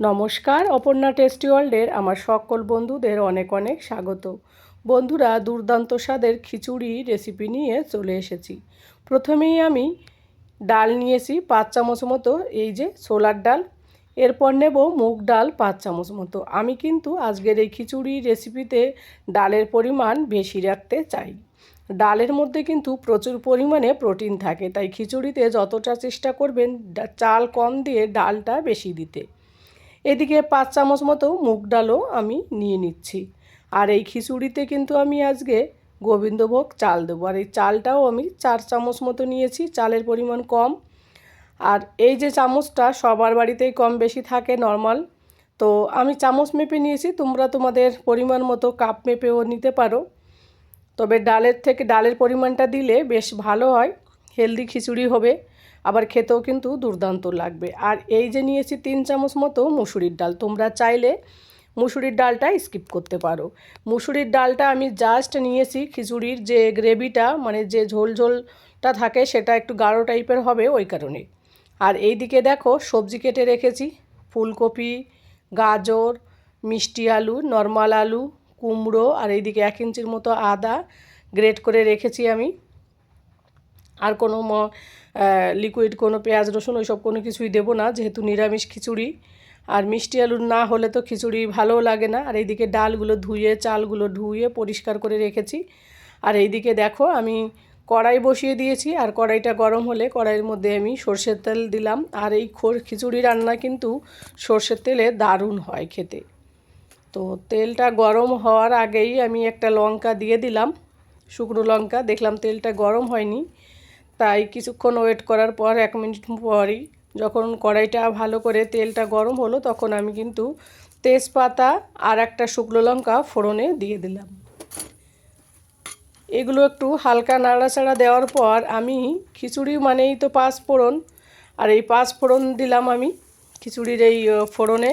নমস্কার, অপর্ণা টেস্টি ওয়ার্ল্ডের আমার সকল বন্ধুদের অনেক অনেক স্বাগত। বন্ধুরা, দুর্দান্ত স্বাদের খিচুড়ি রেসিপি নিয়ে চলে এসেছি। প্রথমেই আমি ডাল নিয়েছি পাঁচ চামচ মতো, এই যে ছোলার ডাল। এরপর নেব মুগ ডাল পাঁচ চামচ মতো। আমি কিন্তু আজকের এই খিচুড়ি রেসিপিতে ডালের পরিমাণ বেশি রাখতে চাই। ডালের মধ্যে কিন্তু প্রচুর পরিমাণে প্রোটিন থাকে, তাই খিচুড়িতে যতটা চেষ্টা করবেন চাল কম দিয়ে ডালটা বেশি দিতে। এদিকে পাঁচ চামচ মতো মুগ ডালও আমি নিয়ে নিচ্ছি। আর এই খিচুড়িতে কিন্তু আমি আজকে গোবিন্দভোগ চাল দেবো। আর এই চালটাও আমি চার চামচ মতো নিয়েছি, চালের পরিমাণ কম। আর এই যে চামচটা সবার বাড়িতেই কম বেশি থাকে, নর্মাল। তো আমি চামচ মেপে নিয়েছি, তোমরা তোমাদের পরিমাণ মতো কাপ মেপেও নিতে পারো। তবে ডালের থেকে, ডালের পরিমাণটা দিলে বেশ ভালো হয়, হেলদি খিচুড়ি হবে। আবার খেতেও কিন্তু দুর্দান্ত লাগবে। আর এই যে নিয়েছি তিন চামচ মতো মুসুরির ডাল, তোমরা চাইলে মুসুরির ডালটা স্কিপ করতে পারো। মুসুরির ডালটা আমি জাস্ট নিয়েছি খিচুড়ির যে গ্রেভিটা মানে যে ঝোল ঝোলটা থাকে সেটা একটু গাঢ় টাইপের হবে ওই কারণে। আর এই দিকে দেখো সবজি কেটে রেখেছি, ফুলকপি, গাজর, মিষ্টি আলু নর্মাল আলু, কুমড়ো, আর এইদিকে এক ইঞ্চির মতো আদা গ্রেট করে রেখেছি আমি। আর কোনো লিকুইড কোনো পেঁয়াজ, রসুন ওইসব কোনো কিছুই দেবো না, যেহেতু নিরামিষ খিচুড়ি। আর মিষ্টি আলুর না হলে তো খিচুড়ি ভালোও লাগে না। আর এইদিকে ডালগুলো ধুয়ে, চালগুলো ধুয়ে পরিষ্কার করে রেখেছি। আর এইদিকে দেখো, আমি কড়াই বসিয়ে দিয়েছি। আর কড়াইটা গরম হলে কড়াইয়ের মধ্যে আমি সর্ষের তেল দিলাম। আর এই খিচুড়ি রান্না কিন্তু সর্ষের তেলে দারুণ হয় খেতে। তো তেলটা গরম হওয়ার আগেই আমি একটা লঙ্কা দিয়ে দিলাম। শুকনো লঙ্কা, দেখলাম তেলটা গরম হয়নি। তাই কিছুক্ষণ ওয়েট করার পর এক মিনিট পরই যখন কড়াইটা ভালো করে তেলটা গরম হলো তখন আমি কিন্তু তেজপাতা আর একটা শুকনো লঙ্কা ফোড়নে দিয়ে দিলাম। এগুলো একটু হালকা নাড়াচাড়া দেওয়ার পর আমি খিচুড়ি মানেই তো পাঁচ ফোড়ন। আর এই পাঁচ ফোড়ন দিলাম আমি খিচুড়ির এই ফোড়নে।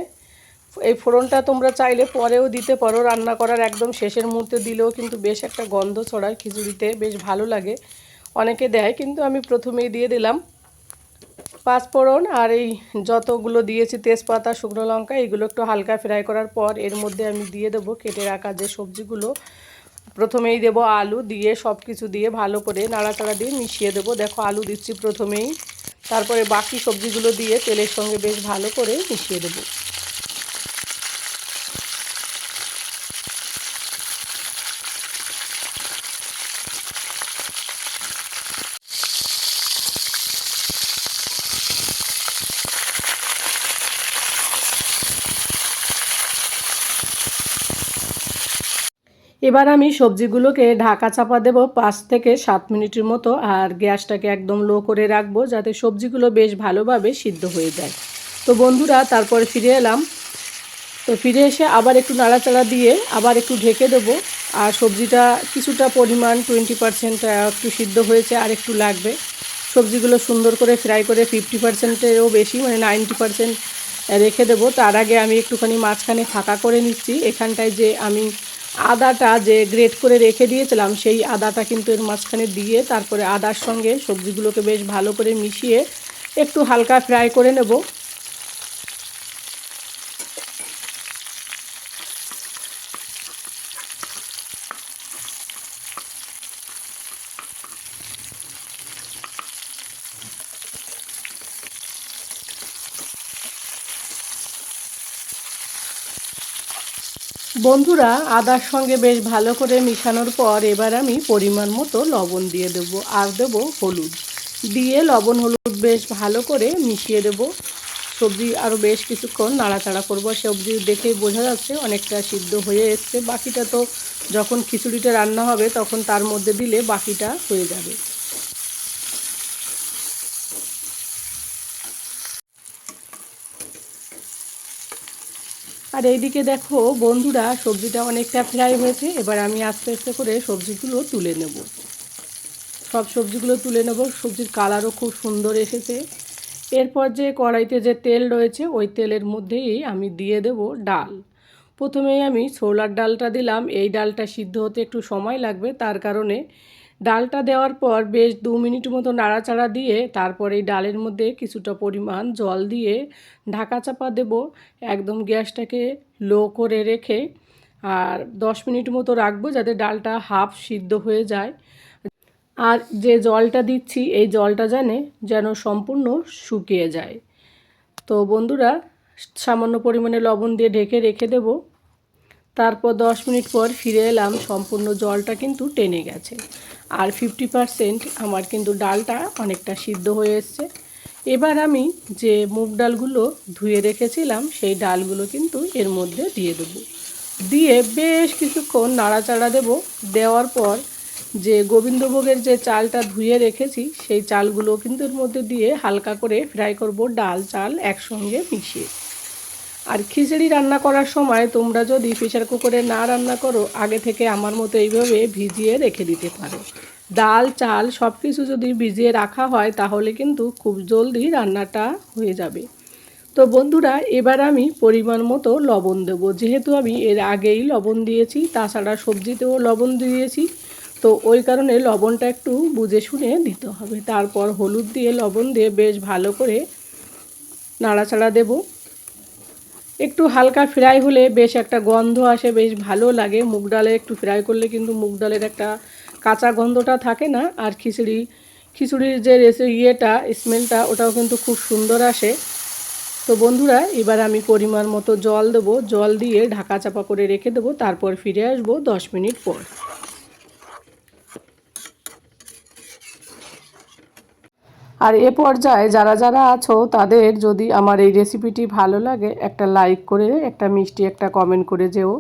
এই ফোড়নটা তোমরা চাইলে পরেও দিতে পারো। রান্না করার একদম শেষের মুহূর্তে দিলেও কিন্তু বেশ একটা গন্ধ ছড়ায় খিচুড়িতে, বেশ ভালো লাগে। অনেকে দেয়, কিন্তু আমি প্রথমেই দিয়ে দিলাম পাঁচফোড়ন আর এই যতগুলো দিয়েছি তেজপাতা, শুকনো লঙ্কা, এগুলো একটু হালকা ফ্রাই করার পর এর মধ্যে আমি দিয়ে দেবো কেটে রাখা যে সবজিগুলো। প্রথমেই দেব আলু দিয়ে সব কিছু দিয়ে ভালো করে নাড়াচাড়া দিয়ে মিশিয়ে দেবো। দেখো আলু দিচ্ছি প্রথমেই। তারপরে বাকি সবজিগুলো দিয়ে তেলের সঙ্গে বেশ ভালো করে মিশিয়ে দেবো। এবার আমি সবজিগুলোকে ঢাকা চাপা দেব পাঁচ থেকে সাত মিনিটের মতো, আর গ্যাসটাকে একদম লো করে রাখব যাতে সবজিগুলো বেশ ভালোভাবে সিদ্ধ হয়ে যায়। তো বন্ধুরা, তারপরে ফিরে এলাম। তো ফিরে এসে আবার একটু নাড়াচাড়া দিয়ে আবার একটু ঢেকে দেবো, আর সবজিটা কিছুটা পরিমাণ টোয়েন্টি পারসেন্ট একটু সিদ্ধ হয়েছে আর একটু লাগবে। সবজিগুলো সুন্দর করে ফ্রাই করে ফিফটি পারসেন্টেরও বেশি মানে নাইনটি পারসেন্ট রেখে দেবো। তার আগে আমি একটুখানি মাঝখানে ফাঁকা করে নিচ্ছি। এখানটায় যে আমি আদাটা যে গ্রেট করে রেখে দিয়েছিলাম, সেই আদাটা কিন্তু এর মাঝখানে দিয়ে তারপরে আদার সঙ্গে সবজিগুলোকে বেশ ভালো করে মিশিয়ে একটু হালকা ফ্রাই করে নেব। বন্ধুরা, আদার সঙ্গে বেশ ভালো করে মিশানোর পর এবার আমি পরিমাণ মতো লবণ দিয়ে দেব, আর দেব হলুদ। দিয়ে লবণ হলুদ বেশ ভালো করে মিশিয়ে দেব। সবজি আরও বেশ কিছুক্ষণ নাড়াচাড়া করব। সবজি দেখেই বোঝা যাচ্ছে অনেকটা সিদ্ধ হয়ে এসছে। বাকিটা তো যখন খিচুড়িটা রান্না হবে, তখন তার মধ্যে দিলে বাকিটা হয়ে যাবে। আর এইদিকে দেখো বন্ধুরা, সবজিটা অনেকটা ফ্রাই হয়েছে। এবার আমি আস্তে আস্তে করে সবজিগুলো তুলে নেব। সব সবজিগুলো তুলে নেব। সবজির কালারও খুব সুন্দর এসেছে। এরপর যে কড়াইতে যে তেল রয়েছে, ওই তেলের মধ্যেই আমি দিয়ে দেব ডাল। প্রথমেই আমি ছোলার ডালটা দিলাম। এই ডালটা সিদ্ধ হতে একটু সময় লাগবে, তার কারণে ডালটা দেওয়ার পর বেশ দু মিনিট মতো নাড়াচাড়া দিয়ে তারপরে এই ডালের মধ্যে কিছুটা পরিমাণ জল দিয়ে ঢাকা চাপা দেব। একদম গ্যাসটাকে লো করে রেখে আর দশ মিনিট মতো রাখব যাতে ডালটা হাফ সিদ্ধ হয়ে যায়। আর যে জলটা দিচ্ছি, এই জলটা জানে যেন সম্পূর্ণ শুকিয়ে যায়। তো বন্ধুরা, সামান্য পরিমাণে লবণ দিয়ে ঢেকে রেখে দেব। তারপর দশ মিনিট পর ফিরে এলাম, সম্পূর্ণ জলটা কিন্তু টেনে গেছে। আর ফিফটি পারসেন্ট আমার কিন্তু ডালটা অনেকটা সিদ্ধ হয়ে এসছে। এবার আমি যে মুগ ডালগুলো ধুয়ে রেখেছিলাম, সেই ডালগুলো কিন্তু এর মধ্যে দিয়ে দেবো। দিয়ে বেশ কিছুক্ষণ নাড়াচাড়া দেব। দেওয়ার পর যে গোবিন্দভোগের যে চালটা ধুয়ে রেখেছি, সেই চালগুলো কিন্তু এর মধ্যে দিয়ে হালকা করে ফ্রাই করব ডাল চাল একসঙ্গে মিশিয়ে। আর খিচুড়ি রান্না করার সময় তোমরা যদি প্রেশার কুকারে না রান্না করো, আগে থেকে আমার মতো এইভাবে ভিজিয়ে রেখে দিতে পারো। ডাল, চাল সব কিছু যদি ভিজিয়ে রাখা হয়, তাহলে কিন্তু খুব জলদি রান্নাটা হয়ে যাবে। তো বন্ধুরা, এবার আমি পরিমাণ মতো লবণ দেবো। যেহেতু আমি এর আগেই লবণ দিয়েছি, তাছাড়া সবজিতেও লবণ দিয়েছি, তো ওই কারণে লবণটা একটু বুঝে শুনে দিতে হবে। তারপর হলুদ দিয়ে লবণ দিয়ে বেশ ভালো করে নাড়াচাড়া দেব। একটু হালকা ফ্রাই হলে বেশ একটা গন্ধ আসে, বেশ ভালো লাগে। মুগ ডালে একটু ফ্রাই করলে কিন্তু মুগ ডালের একটা কাঁচা গন্ধটা থাকে না, আর খিচুড়ি, খিচুড়ির যে রেসি ইয়েটা স্মেলটা ওটাও কিন্তু খুব সুন্দর আসে। তো বন্ধুরা, এবার আমি পরিমাণ মতো জল দেবো। জল দিয়ে ঢাকা চাপা করে রেখে দেবো, তারপর ফিরে আসব দশ মিনিট পর। আর এ পর্যায়ে যারা যারা আছো, তাদের যদি আমার এই রেসিপিটি ভালো লাগে, একটা লাইক করে, একটা মিষ্টি, একটা কমেন্ট করে যেও।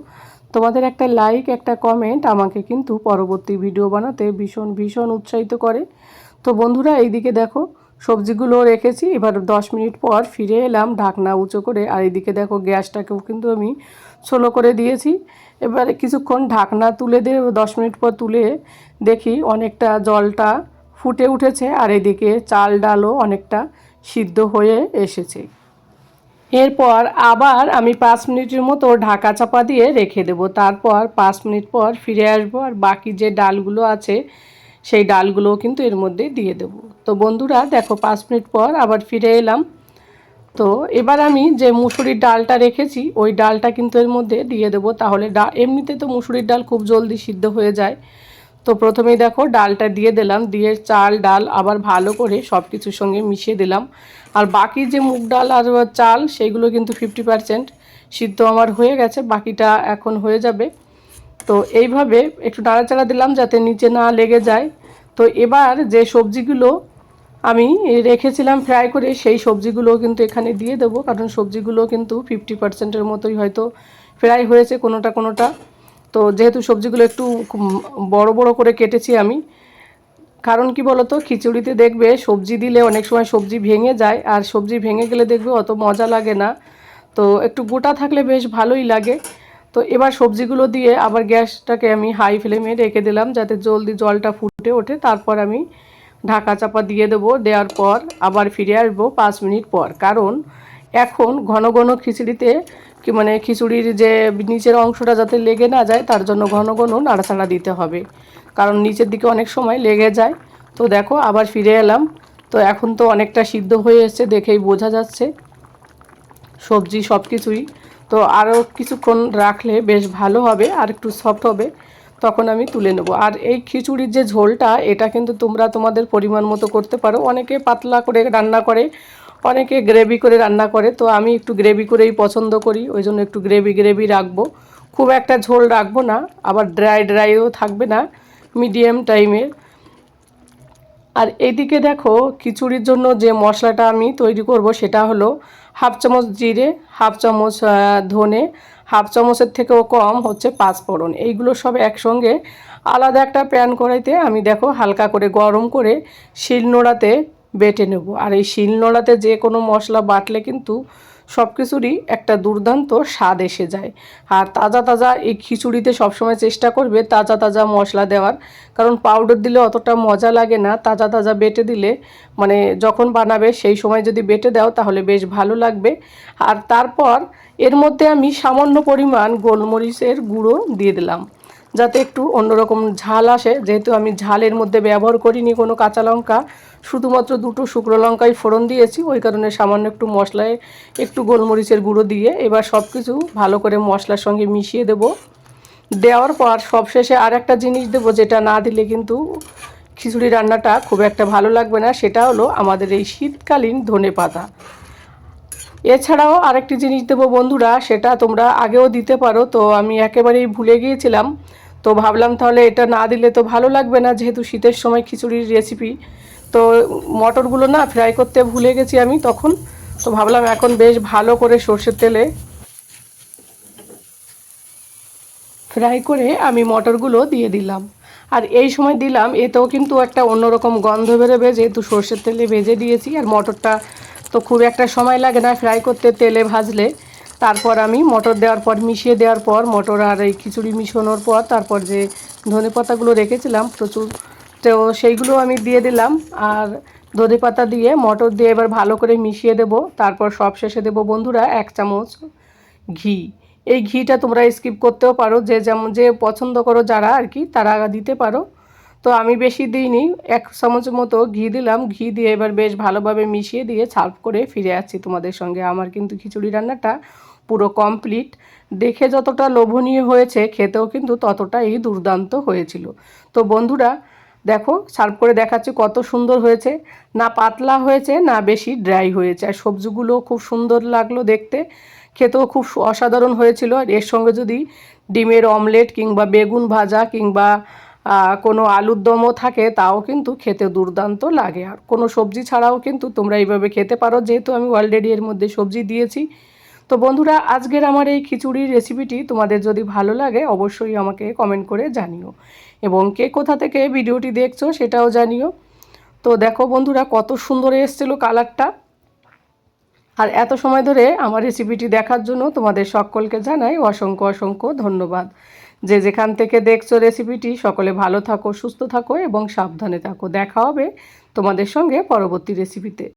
তোমাদের একটা লাইক একটা কমেন্ট আমাকে কিন্তু পরবর্তী ভিডিও বানাতে ভীষণ ভীষণ উৎসাহিত করে। তো বন্ধুরা, এইদিকে দেখো, সবজিগুলো রেখেছি। এবার দশ মিনিট পর ফিরে এলাম ঢাকনা উঁচু করে। আর এইদিকে দেখো, গ্যাসটাকেও কিন্তু আমি ছোলো করে দিয়েছি। এবারে কিছুক্ষণ ঢাকনা তুলে দিয়ে দশ মিনিট পর তুলে দেখি অনেকটা জলটা ফুটে উঠেছে আর এদিকে চাল ডালও অনেকটা সিদ্ধ হয়ে এসেছে। এরপর আবার আমি পাঁচ মিনিটের মতো ঢাকা চাপা দিয়ে রেখে দেব। তারপর পাঁচ মিনিট পর ফিরে আসব আর বাকি যে ডালগুলো আছে, সেই ডালগুলোও কিন্তু এর মধ্যে দিয়ে দেব। তো বন্ধুরা, দেখো পাঁচ মিনিট পর আবার ফিরে এলাম। তো এবার আমি যে মুসুরির ডালটা রেখেছি, ওই ডালটা কিন্তু এর মধ্যে দিয়ে দেবো। তাহলে ডা এমনিতে তো মুসুরির ডাল খুব জলদি সিদ্ধ হয়ে যায়। তো প্রথমেই দেখো ডালটা দিয়ে দিলাম, দিয়ে চাল, ডাল আবার ভালো করে সব কিছুর সঙ্গে মিশিয়ে দিলাম। আর বাকি যে মুগ ডাল আর চাল সেইগুলো কিন্তু ফিফটি পারসেন্ট সিদ্ধ আমার হয়ে গেছে, বাকিটা এখন হয়ে যাবে। তো এইভাবে একটু নাড়াচাড়া দিলাম যাতে নিচে না লেগে যায়। তো এবার যে সবজিগুলো আমি রেখেছিলাম ফ্রাই করে, সেই সবজিগুলো কিন্তু এখানে দিয়ে দেবো, কারণ সবজিগুলো কিন্তু ফিফটি পার্সেন্টের মতোই হয়তো ফ্রাই হয়েছে কোনোটা কোনোটা। তো যেহেতু সবজিগুলো একটু বড় বড় করে কেটেছি আমি, কারণ কি বলতো, খিচুড়িতে দেখবে সবজি দিলে অনেক সময় সবজি ভেঙে যায়, আর সবজি ভেঙে গেলে দেখবে অত মজা লাগে না। তো একটু গোটা থাকলে বেশ ভালোই লাগে। তো এবার সবজিগুলো দিয়ে আবার গ্যাসটাকে আমি হাই ফ্লেমে রেখে দিলাম, যাতে জলদি জলটা ফুটে ওঠে। তারপর আমি ঢাকা চাপা দিয়ে দেবো, দেওয়ার পর আবার ফিরে আসব পাঁচ মিনিট পর। কারণ এখন ঘন ঘন খিচুড়িতে মানে খিচুড়ির যে নিচের অংশটা যাতে লেগে না যায়, তার জন্য ঘন ঘন নাড়াচাড়া দিতে হবে। কারণ নিচের দিকে অনেক সময় লেগে যায়। তো দেখো, আবার ফিরে এলাম। তো এখন তো অনেকটা সিদ্ধ হয়ে এসছে, দেখেই বোঝা যাচ্ছে। সবজি সব কিছুই তো আরও কিছুক্ষণ রাখলে বেশ ভালো হবে, আর একটু সফট হবে। তখন আমি তুলে নেব। আর এই খিচুড়ির যে ঝোলটা, এটা কিন্তু তোমরা তোমাদের পরিমাণ মতো করতে পারো। অনেকে পাতলা করে রান্না করে অনেকে গ্রেভি করে রান্না করে, তো আমি একটু গ্রেভি করেই পছন্দ করি, ওই জন্য একটু গ্রেভি গ্রেভি রাখব। খুব একটা ঝোল রাখব না, আবার ড্রাই ড্রাইও থাকবে না মিডিয়াম টাইমের আর এইদিকে দেখো, খিচুড়ির জন্য যে মশলাটা আমি তৈরি করব সেটা হলো হাফ চামচ জিরে হাফ চামচ ধনে হাফ চামচের থেকেও কম হচ্ছে পাঁচফোড়ন। এইগুলো সব একসঙ্গে আলাদা একটা প্যান কড়াইতে আমি দেখো হালকা করে গরম করে শিলনোড়াতে বেটে নেব। আর এই শিলনোড়াতে যে কোনো মশলা বাটলে কিন্তু সব কিছুরই একটা দুর্দান্ত স্বাদ এসে যায়। আর তাজা তাজা এই খিচুড়িতে সবসময় চেষ্টা করবে তাজা তাজা মশলা দেওয়ার। কারণ পাউডার দিলে অতটা মজা লাগে না, তাজা তাজা বেটে দিলে মানে যখন বানাবে সেই সময় যদি বেটে দাও তাহলে বেশ ভালো লাগবে। আর তারপর এর মধ্যে আমি সামান্য পরিমাণ গোলমরিচের গুঁড়ো দিয়ে দিলাম। যাতে একটু অন্যরকম ঝাল আসে। যেহেতু আমি ঝালের মধ্যে ব্যবহার করিনি কোনো কাঁচা লঙ্কা, শুধুমাত্র দুটো শুকনো লঙ্কাই ফোড়ন দিয়েছি। ওই কারণে সামান্য একটু মশলায় একটু গোলমরিচের গুঁড়ো দিয়ে এবার সব কিছু ভালো করে মশলার সঙ্গে মিশিয়ে দেব। দেওয়ার পর সবশেষে আর একটা জিনিস দেবো যেটা না দিলে কিন্তু খিচুড়ি রান্নাটা খুব একটা ভালো লাগবে না, সেটা হলো আমাদের এই শীতকালীন ধনে পাতা। এছাড়াও আরেকটি জিনিস দেবো বন্ধুরা, সেটা তোমরা আগেও দিতে পারো। তো আমি একেবারেই ভুলে গিয়েছিলাম তো ভাবলাম তাহলে এটা না দিলে তো ভালো লাগবে না, যেহেতু শীতের সময় খিচুড়ির রেসিপি তো মটরগুলো না ফ্রাই করতে ভুলে গেছি আমি তখন। তো ভাবলাম এখন বেশ ভালো করে সর্ষের তেলে ফ্রাই করে আমি মটরগুলো দিয়ে দিলাম। আর এই সময় দিলাম, এতেও কিন্তু একটা অন্যরকম গন্ধ বেরোবে, যেহেতু সর্ষের তেলে ভেজে দিয়েছি, আর মটরটা তো খুব একটা সময় লাগে না ফ্রাই করতে তেলে ভাজলে। তারপর আমি মটর দেওয়ার পর, মিশিয়ে দেওয়ার পর, মটর আর এই খিচুড়ি মিশানোর পর, তারপর যে ধনে পাতাগুলো রেখেছিলাম প্রচুর, তো সেইগুলো আমি দিয়ে দিলাম। আর ধনে পাতা দিয়ে মটর দিয়ে এবার ভালো করে মিশিয়ে দেব। তারপর সব শেষে দেবো বন্ধুরা এক চামচ ঘি। এই ঘিটা তোমরা স্কিপ করতেও পারো, যে যেমন যে পছন্দ করো যারা আর কি, তারা দিতে পারো। তো আমি বেশি দিইনি, এক চামচ মতো ঘি দিলাম। ঘি দিয়ে এবার বেশ ভালোভাবে মিশিয়ে দিয়ে সার্ভ করে ফিরে আসছি তোমাদের সঙ্গে। আমার কিন্তু খিচুড়ি রান্নাটা পুরো কমপ্লিট দেখে যতটা লোভনীয় হয়েছে, খেতেও কিন্তু ততটাই দুর্দান্ত হয়েছিল। তো বন্ধুরা, দেখো, সার্ভ করে দেখাচ্ছি কত সুন্দর হয়েছে। না পাতলা হয়েছে, না বেশি ড্রাই হয়েছে। আর সবজিগুলো খুব সুন্দর লাগল দেখতে। খেতেও খুব অসাধারণ হয়েছিল। আর এর সঙ্গে যদি ডিমের অমলেট কিংবা বেগুন ভাজা কিংবা কোনো আলুর দমও থাকে, তাও কিন্তু খেতে দুর্দান্ত লাগে। আর কোনো সবজি ছাড়াও কিন্তু তোমরা এইভাবে খেতে পারো। যেহেতু আমি অলরেডি এর মধ্যে সবজি দিয়েছি। তো বন্ধুরা, আজকের আমার এই খিচুড়ির রেসিপিটি তোমাদের যদি ভালো লাগে, অবশ্যই আমাকে কমেন্ট করে জানিও। এবং কে কোথা থেকে ভিডিওটি দেখছ সেটাও জানিও। তো দেখো বন্ধুরা, কত সুন্দর এসেছিল কালারটা। আর এত সময় ধরে আমার রেসিপিটি দেখার জন্য তোমাদের সকলকে জানাই অসংখ্য অসংখ্য ধন্যবাদ। যে যেখান থেকে দেখছ রেসিপিটি সকলে ভালো থাকো, সুস্থ থাকো এবং সাবধানে থাকো। দেখা হবে তোমাদের সঙ্গে পরবর্তী রেসিপিতে